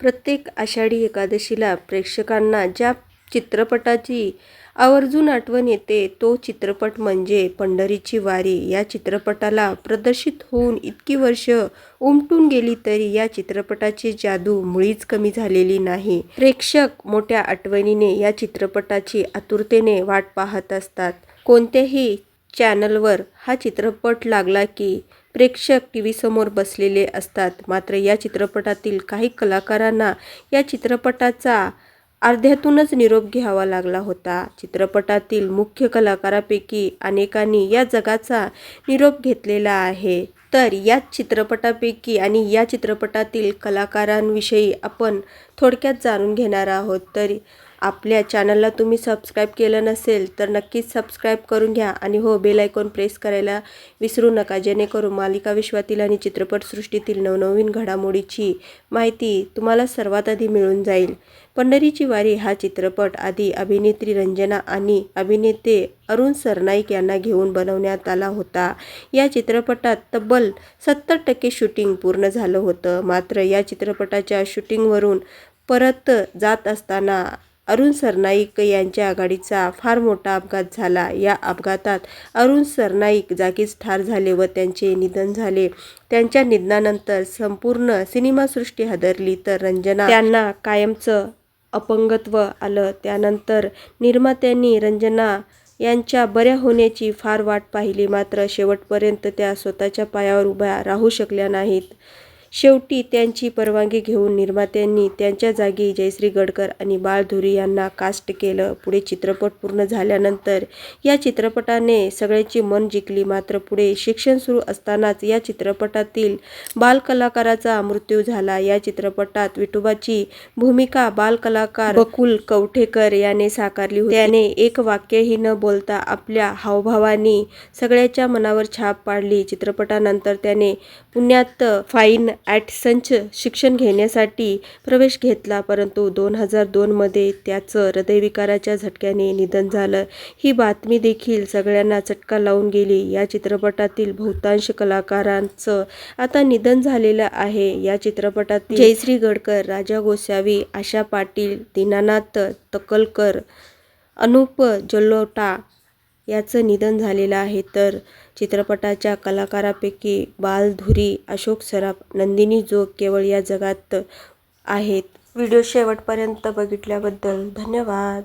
प्रत्येक आषाढी एकादशीला प्रेक्षकांना ज्या चित्रपटाची आवर्जून आठवण येते तो चित्रपट म्हणजे पंढरीची वारी. या चित्रपटाला प्रदर्शित होऊन इतकी वर्ष उमटून गेली तरी या चित्रपटाची जादू मुळीच कमी झालेली नाही. प्रेक्षक मोठ्या आठवणीने या चित्रपटाची आतुरतेने वाट पाहत असतात. कोणत्याही चॅनलवर हा चित्रपट लागला की प्रेक्षक टी व्हीसमोर बसलेले असतात. मात्र या चित्रपटातील काही कलाकारांना या चित्रपटाचा अर्ध्यातूनच निरोप घ्यावा लागला होता. चित्रपटातील मुख्य कलाकारापैकी अनेकांनी या जगाचा निरोप घेतलेला आहे. तर याच चित्रपटापैकी आणि या चित्रपटातील कलाकारांविषयी आपण थोडक्यात जाणून घेणार आहोत. तर आपल्या चॅनलला तुम्ही सबस्क्राईब केलं नसेल तर नक्कीच सबस्क्राईब करून घ्या. आणि हो बेल आयकॉन प्रेस करायला विसरू नका. जेणेकरून मालिका विश्वातील आणि चित्रपटसृष्टीतील नवनवीन घडामोडीची माहिती तुम्हाला सर्वात आधी मिळून जाईल. पंढरीची वारी हा चित्रपट आधी अभिनेत्री रंजना आणि अभिनेते अरुण सरनाईक यांना घेऊन बनवण्यात आला होता. या चित्रपटात तब्बल सत्तर टक्के शूटिंग पूर्ण झालं होतं. मात्र या चित्रपटाच्या शूटिंगवरून परत जात असताना अरुण सरनाईक यांच्या आघाडीचा फार मोठा अपघात झाला. या अपघातात अरुण सरनाईक जागीच ठार झाले व त्यांचे निधन झाले. त्यांच्या निधनानंतर संपूर्ण सिनेमासृष्टी हादरली तर रंजना त्यांना कायमचं अपंगत्व आलं. त्यानंतर निर्मात्यांनी रंजना यांच्या बऱ्या होण्याची फार वाट पाहिली. मात्र शेवटपर्यंत त्या स्वतःच्या पायावर उभ्या राहू शकल्या नाहीत. शेवटी त्यांची परवानगी घेऊन निर्मात्यांनी त्यांच्या जागी जयश्री गडकर आणि बाळधुरी यांना कास्ट केलं. पुढे चित्रपट पूर्ण झाल्यानंतर या चित्रपटाने सगळ्यांची मन जिंकली. मात्र पुढे शिक्षण सुरू असतानाच या चित्रपटातील बालकलाकाराचा मृत्यू झाला. या चित्रपटात विठोबाची भूमिका बालकलाकार बकुल कवठेकर याने साकारली होती. त्याने एक वाक्यही न बोलता आपल्या हावभावानी सगळ्याच्या मनावर छाप पाडली. चित्रपटानंतर त्याने पुण्यात फाईन ॲट संच शिक्षण घेण्यासाठी प्रवेश घेतला परंतु दोन हजार दोनमध्ये त्याचं हृदयविकाराच्या झटक्याने निधन झालं. ही बातमी देखील सगळ्यांना चटका लावून गेली. या चित्रपटातील बहुतांश कलाकारांचं आता निधन झालेलं आहे. या चित्रपटातील जयश्री गडकर राजा गोसावी आशा पाटील दीनानाथ तकलकर अनुप जल्लोटा याचं निधन झालेलं आहे. तर चित्रपटाच्या कलाकारापैकी बालधुरी अशोक सराफ नंदिनी जोग केवळ या जगात आहेत. व्हिडिओ शेवटपर्यंत बघितल्याबद्दल धन्यवाद.